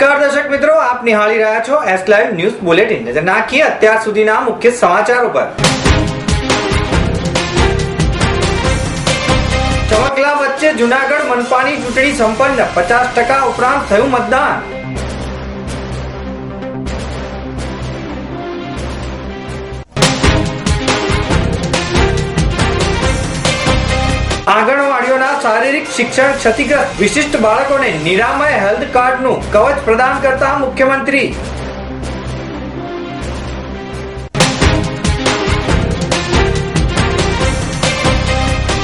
નમસ્કાર દર્શક મિત્રો, આપ નિહાળી રહ્યા છો એસ લાઈવ ન્યૂઝ બુલેટિન નજર નાખીએ અત્યાર સુધીના મુખ્ય સમાચારો પર. ચમકલા વચ્ચે જુનાગઢ મનપાની ચૂંટણી સંપન્ન. પચાસ ટકા ઉપરાંત થયું મતદાન. શારીરિક શિક્ષણ ક્ષતિગ્રસ્ત વિશિષ્ટ બાળકોને નિરામય હેલ્થ કાર્ડનું કવચ પ્રદાન કરતા મુખ્યમંત્રી.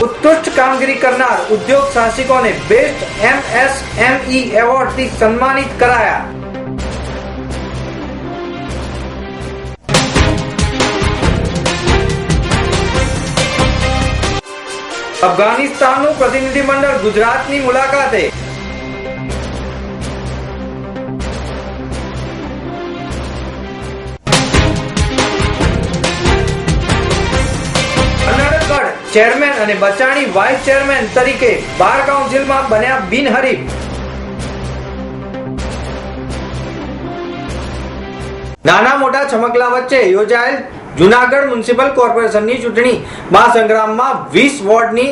ઉત્કૃષ્ટ કામગીરી કરનાર ઉદ્યોગ સાહસિકોને બેસ્ટ એમએસએમઈ એવોર્ડથી સન્માનિત કરાયા. અફઘાનિસ્તાનનું પ્રતિનિધિમંડળ ગુજરાતની મુલાકાતે. ચેરમેન અને બચાણી વાઇસ ચેરમેન તરીકે બાર કાઉન્સિલમાં બન્યા બિનહરીફ નાના મોટા ચમકલા વચ્ચે યોજાયેલ જુનાગઢ મ્યુનિસિપલ કોર્પોરેશનની ચૂંટણી. મહાસંગ્રામમાં વીસ વોર્ડની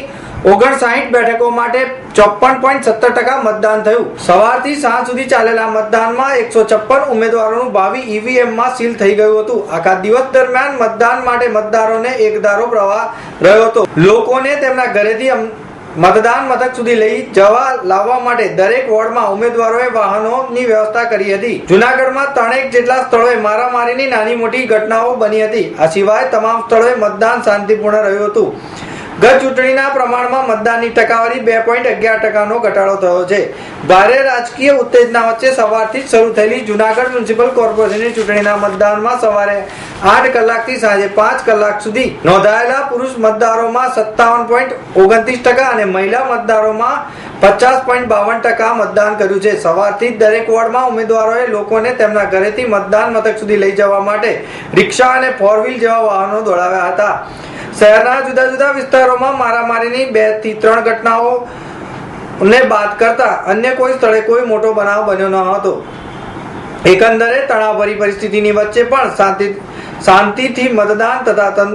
ઓગણસાઠ બેઠકો માટે ચોપન પોઈન્ટ સત્તર ટકા મતદાન થયું. સવારથી સાંજ સુધી ચાલેલા મતદાનમાં એકસો છપ્પન ઉમેદવારોનું ભાવિ ઈવીએમમાં સીલ થઈ ગયું હતું. આખા દિવસ દરમિયાન મતદાન માટે મતદારોને એકધારો પ્રવાહ રહ્યો હતો. લોકોને તેમના ઘરેથી મતદાન મથક સુધી લઈ જવા લાવવા માટે દરેક વોર્ડમાં ઉમેદવારોએ વાહનોની વ્યવસ્થા કરી હતી. જુનાગઢમાં ત્રણેક જેટલા સ્થળોએ મારામારીની નાની મોટી ઘટનાઓ બની હતી. આ સિવાય તમામ સ્થળોએ મતદાન શાંતિપૂર્ણ રહ્યું હતું. ગત ચૂંટણીના પ્રમાણમાં મતદાનની ટકાવારી બે પોઈન્ટ અગિયાર ટકાનો ઘટાડો થયો છે. ભારે રાજકીય ઉત્તેજના વચ્ચે સવારથી જ શરૂ થયેલી જુનાગઢ મ્યુનિસિપલ કોર્પોરેશનની ચૂંટણીના મતદાનમાં સવારે આઠ કલાકથી સાંજે પાંચ કલાક સુધી નોંધાયેલા પુરુષ મતદારોમાં સત્તાવન પોઈન્ટ ઓગણત્રીસ ટકા અને મહિલા મતદારોમાં પચાસ પોઈન્ટ બાવન ટકા મતદાન કર્યું છે. સવારથી જ દરેક વોર્ડમાં ઉમેદવારોએ લોકોને તેમના ઘરેથી મતદાન મથક સુધી લઈ જવા માટે રિક્ષા અને ફોર વ્હીલ જેવા વાહનો દોડાવ્યા હતા. શહેરના જુદા જુદા વિસ્તારોમાં મારામારીની બેથી ત્રણ ઘટનાઓ ને બાદ કરતા અન્ય કોઈ સ્થળે કોઈ મોટો બનાવ બન્યો ન હતો. એકંદરે તણાવભરી પરિસ્થિતિની વચ્ચે પણ શાંતિ શાંતિથી મતદાન તથા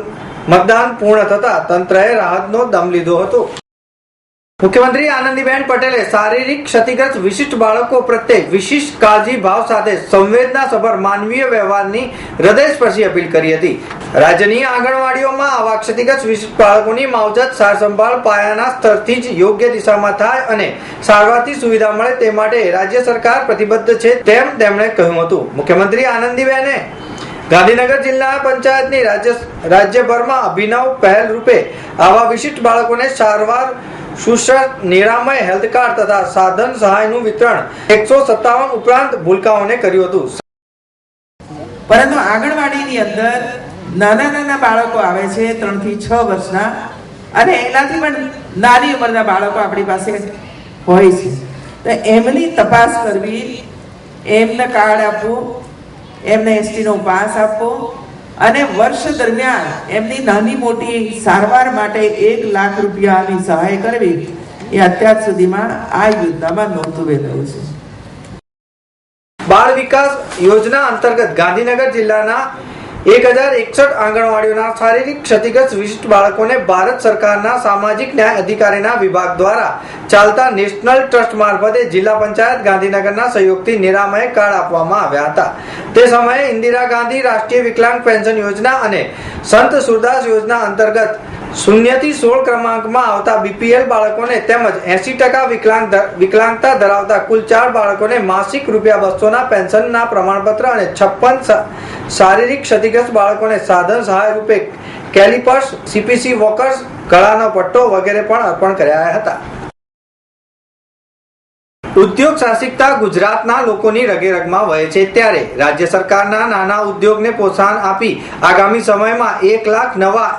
મતદાન પૂર્ણ થતા તંત્રએ રાહતનો દમ લીધો હતો. મુખ્યમંત્રી આનંદીબેન પટેલે શારીરિક ક્ષતિગ્રસ્ત વિશિષ્ટ બાળકો પ્રત્યે વિશિષ્ટ કાળજી ભાવ સાથે સંવેદનાસભર માનવીય વ્યવહારની હૃદયસ્પર્શી અપીલ કરી હતી. રાજ્યની આંગણવાડીઓમાં આવા ક્ષતિગ્રસ્ત વિશિષ્ટ બાળકોની માવજત સાર સંભાળ પાયાના સ્તરથી જ યોગ્ય દિશામાં થાય અને સારવારથી સુવિધા મળે તે માટે રાજ્ય સરકાર પ્રતિબદ્ધ છે તેમ તેમણે કહ્યું હતું. મુખ્યમંત્રી આનંદીબેને ગાંધીનગર જિલ્લા પંચાયતની રાજ્ય રાજ્યભરમાં અભિનવ પહેલ રૂપે આવા વિશિષ્ટ બાળકોને સારવાર સુશળ નિરામય હેલ્થ કાર્ડ તથા સાધન સહાયનું વિતરણ એકસો સત્તાવન ઉપરાંત ભૂલકાઓને કર્યું હતું. પરંતુ આંગણવાડીની અંદર નાના નાના બાળકો આવે છે, ત્રણથી છ વર્ષના. અને એનાથી પણ નાની ઉંમરના બાળકો આપણી પાસે હોય છે. તો એમની તપાસ કરવી, એમને કાર્ડ આપવું, એમને એસટીનો પાસ આપવો અને વર્ષ દરમિયાન એમની નાની મોટી સારવાર માટે એક લાખ રૂપિયાની સહાય કરવી એ અત્યાર સુધીમાં આ યોજનામાં નોંધવેલું છે. બાળ વિકાસ યોજના અંતર્ગત ગાંધીનગર જિલ્લાના એક હજાર એકસઠ આંગણવાડીઓના શારીરિક ક્ષતિગ્રસ્ત વિશિષ્ટ બાળકોને ભારત સરકારના સામાજિક ન્યાય અધિકારીના વિભાગ દ્વારા ચાલતા નેશનલ ટ્રસ્ટ મારફતે જિલ્લા પંચાયત ગાંધીનગરના સહયોગથી નિરામય કાર્ડ આપવામાં આવ્યા હતા. તે સમયે ઇન્દિરા ગાંધી રાષ્ટ્રીય વિકલાંગ પેન્શન યોજના અને સંત સુરદાસ યોજના અંતર્ગત શૂન્યથી સોળ ક્રમાંકમાં આવતા બીપીએલ બાળકોને તેમજ એસી ટકા વિકલાંગ વિકલાંગતા ધરાવતા કુલ ચાર બાળકોને માસિક રૂપિયા બસોના પેન્શનના પ્રમાણપત્ર અને છપ્પન શારીરિક ક્ષતિગ્રસ્ત બાળકોને સાધન સહાય રૂપે કેલિપર્સ સીપીસી વોકર્સ, ગળાનો પટ્ટો વગેરે પણ અર્પણ કર્યા હતા. ઉદ્યોગ સાહસિકતા ગુજરાતના લોકોની રગેરગમાં વહે છે ત્યારે રાજ્ય સરકારના નાના ઉદ્યોગને પ્રોત્સાહન આપી આગામી સમયમાં એક લાખ નવા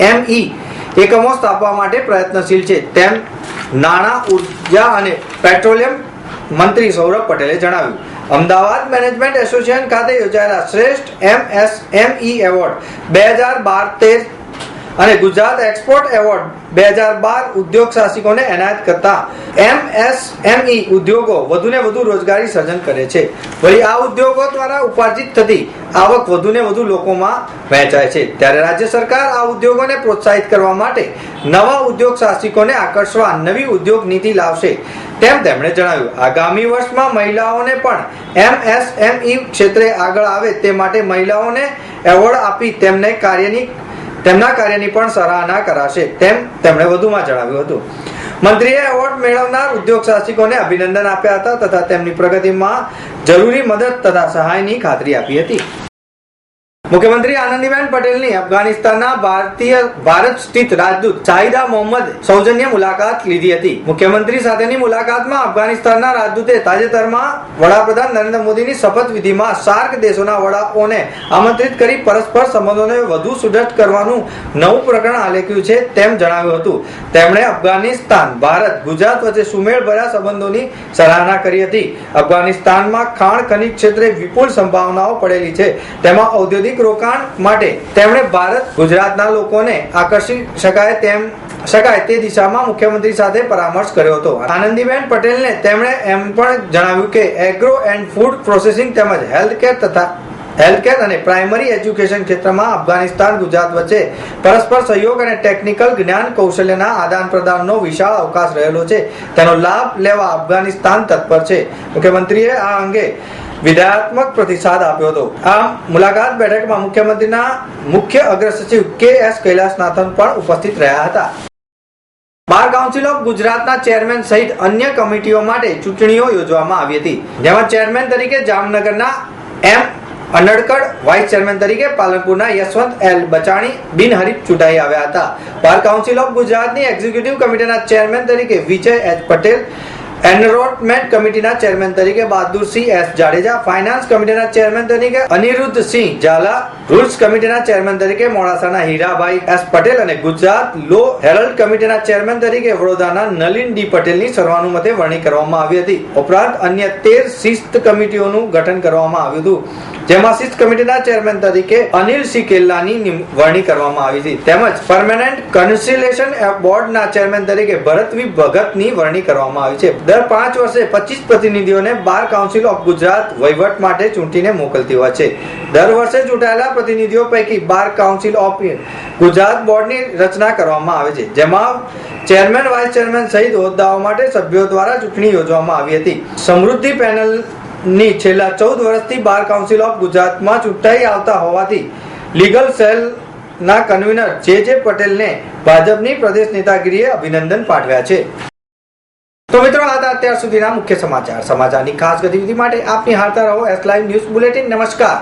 એમએસએમઈ એકમો સ્થાપવા માટે પ્રયત્નશીલ છે. તેમ નાણાં, ઊર્જા અને પેટ્રોલિયમ મંત્રી સૌરભ પટેલે જણાવ્યું. અમદાવાદ મેનેજમેન્ટ એસોસિએશન ખાતે યોજાયેલા શ્રેષ્ઠ એમએસએમઈ એવોર્ડ બે હજાર બાર તેર અને ગુજરાત એક્સપોર્ટ એવોર્ડ બે હજાર બાર ઉદ્યોગ સાહસિકોને એનાયત કરતા એમએસએમઈ ઉદ્યોગો વધુને વધુ રોજગારી સર્જન કરે છે. વળી આ ઉદ્યોગો દ્વારા ઉપાર્જિત થતી આવક વધુને વધુ લોકોમાં વહેંચાય છે. ત્યારે રાજ્ય સરકાર આ ઉદ્યોગોને પ્રોત્સાહિત કરવા માટે નવા ઉદ્યોગ સાહસિકોને આકર્ષવા નવી ઉદ્યોગ નીતિ લાવશે તેમ તેમણે જણાવ્યું. આગામી વર્ષમાં મહિલાઓને પણ એમએસએમઈ ક્ષેત્રે આગળ આવે તે માટે મહિલાઓને એવોર્ડ આપી તેમને કાર્યની તેમના કાર્યની પણ સરાહના કરાશે તેમ તેમણે વધુમાં જણાવ્યું હતું. મંત્રીએ એવોર્ડ મેળવનાર ઉદ્યોગ સાહસિકોને અભિનંદન આપ્યા હતા તથા તેમની પ્રગતિમાં જરૂરી મદદ તથા સહાયની ખાતરી આપી હતી. મુખ્યમંત્રી આનંદીબેન પટેલની અફઘાનિસ્તાનના ભારતીય ભારત સ્થિત રાજદૂત શાહિદા મોહમ્મદ સૌજન્ય મુલાકાત લીધી હતી. મુખ્યમંત્રી સાથેની મુલાકાતમાં અફઘાનિસ્તાનના રાજદૂતે તાજેતરમાં વડાપ્રધાન નરેન્દ્ર મોદીની શપથવિધિમાં સાર્ક દેશોના વડાઓને આમંત્રિત કરી પરસ્પર સંબંધોને વધુ સુદૃઢ કરવાનું નવું પ્રકરણ આલેખ્યું છે તેમ જણાવ્યું હતું. તેમણે અફઘાનિસ્તાન, ભારત, ગુજરાત વચ્ચે સુમેળભર્યા સંબંધોની સરાહના કરી હતી. અફઘાનિસ્તાનમાં ખાણ ખનિજ ક્ષેત્રે વિપુલ સંભાવનાઓ પડેલી છે. તેમાં ઔદ્યોગિક રોકાણ માટે તેમણે ભારત ગુજરાતના લોકોને આકર્ષી શકાય તેમ શકાય તે દિશામાં મુખ્યમંત્રી સાથે પરામર્શ કર્યો હતો. આનંદીબેન પટેલને તેમણે એમ પણ જણાવ્યું કે એગ્રો એન્ડ ફૂડ પ્રોસેસિંગ તેમજ હેલ્થકેર તથા હેલ્થકેર અને પ્રાઇમરી એજ્યુકેશન ક્ષેત્રમાં અફઘાનિસ્તાન, ગુજરાત વચ્ચે પરસ્પર સહયોગ અને ટેકનિકલ જ્ઞાન કૌશલ્યના આદાન પ્રદાનનો વિશાળ અવકાશ રહેલો છે. તેનો લાભ લેવા અફઘાનિસ્તાન તત્પર છે. મુખ્યમંત્રીએ આ અંગે વિધાયાત્મક પ્રતિસાદ આપ્યો હતો. આ મુલાકાત બેઠકમાં મુખ્યમંત્રીના મુખ્ય અગ્ર સચિવ કે એસ કૈલાસનાથન પણ ઉપસ્થિત રહ્યા હતા. બાર કાઉન્સિલ ઓફ ગુજરાતના ચેરમેન સહિત અન્ય કમિટીઓ માટે ચૂંટણીઓ યોજવામાં આવી હતી. જેમાં ચેરમેન તરીકે જામનગરના એમ અનડકડ, વાઇસ ચેરમેન તરીકે પાલનપુરના યશવંત એલ બચાણી બિનહરીફ ચૂંટાઈ આવ્યા હતા. બાર કાઉન્સિલ ઓફ ગુજરાતની એક્ઝિક્યુટિવ કમિટીના ચેરમેન તરીકે વિજય એચ પટેલ એનરોટમેન્ટ કમિટીના ચેરમેન તરીકે બહાદુરસિંહ એસ જાડેજા ફાઇનાન્સ કમિટીના ચેરમેન તરીકે અનિરુદ્ધસિંહ ઝાલા રૂલ્સ કમિટીના ચેરમેન તરીકે મોડાસાના હીરાભાઈ એસ પટેલ અને ગુજરાત લો હેરલ્ડ કમિટીના ચેરમેન તરીકે વડોદરાના નલિન ડી પટેલની સર્વાનુમતે વરણી કરવામાં આવી હતી. ઉપરાંત અન્ય તેર શિસ્ત કમિટીઓનું ગઠન કરવામાં આવ્યું હતું. જેમાં શિસ્ત કમિટીના ચેરમેન તરીકે અનિલ સી કેલ્લાની વરણી કરવામાં આવી હતી. તેમજ પરમેનન્ટ કન્સિલેશન બોર્ડના ચેરમેન તરીકે ભરતવી ભગતની વરણી કરવામાં આવી છે. દર પાંચ વર્ષે પચીસ પ્રતિનિધિઓને બાર કાઉન્સિલ ઓફ ગુજરાત વહીવટ માટે ચૂંટીને મોકલતી હોય છે. દર વર્ષે ચૂંટાયેલા પ્રતિનિધિઓ પૈકી બાર કાઉન્સિલ ઓફ ગુજરાત બોર્ડની રચના કરવામાં આવે છે, જેમાં ચેરમેન વાઇસ ચેરમેન સહિત હોદ્દાઓ માટે સભ્યો દ્વારા ચૂંટણી યોજવામાં આવી હતી. સમૃદ્ધિ પેનલની છેલ્લા ચૌદ વર્ષથી બાર કાઉન્સિલ ઓફ ગુજરાતમાં ચૂંટાઈ આવતા હોવાથી લીગલ સેલ ના કન્વીનર જે જે પટેલને ભાજપની પ્રદેશ નેતાગીરીએ અભિનંદન પાઠવ્યા છે. તો મિત્રો, આ હતા અત્યાર સુધીના મુખ્ય સમાચાર. સમાચારની ખાસ ગતિવિધિ માટે આપની હારતા રહો એસ લાઈવ ન્યૂઝ બુલેટિન નમસ્કાર.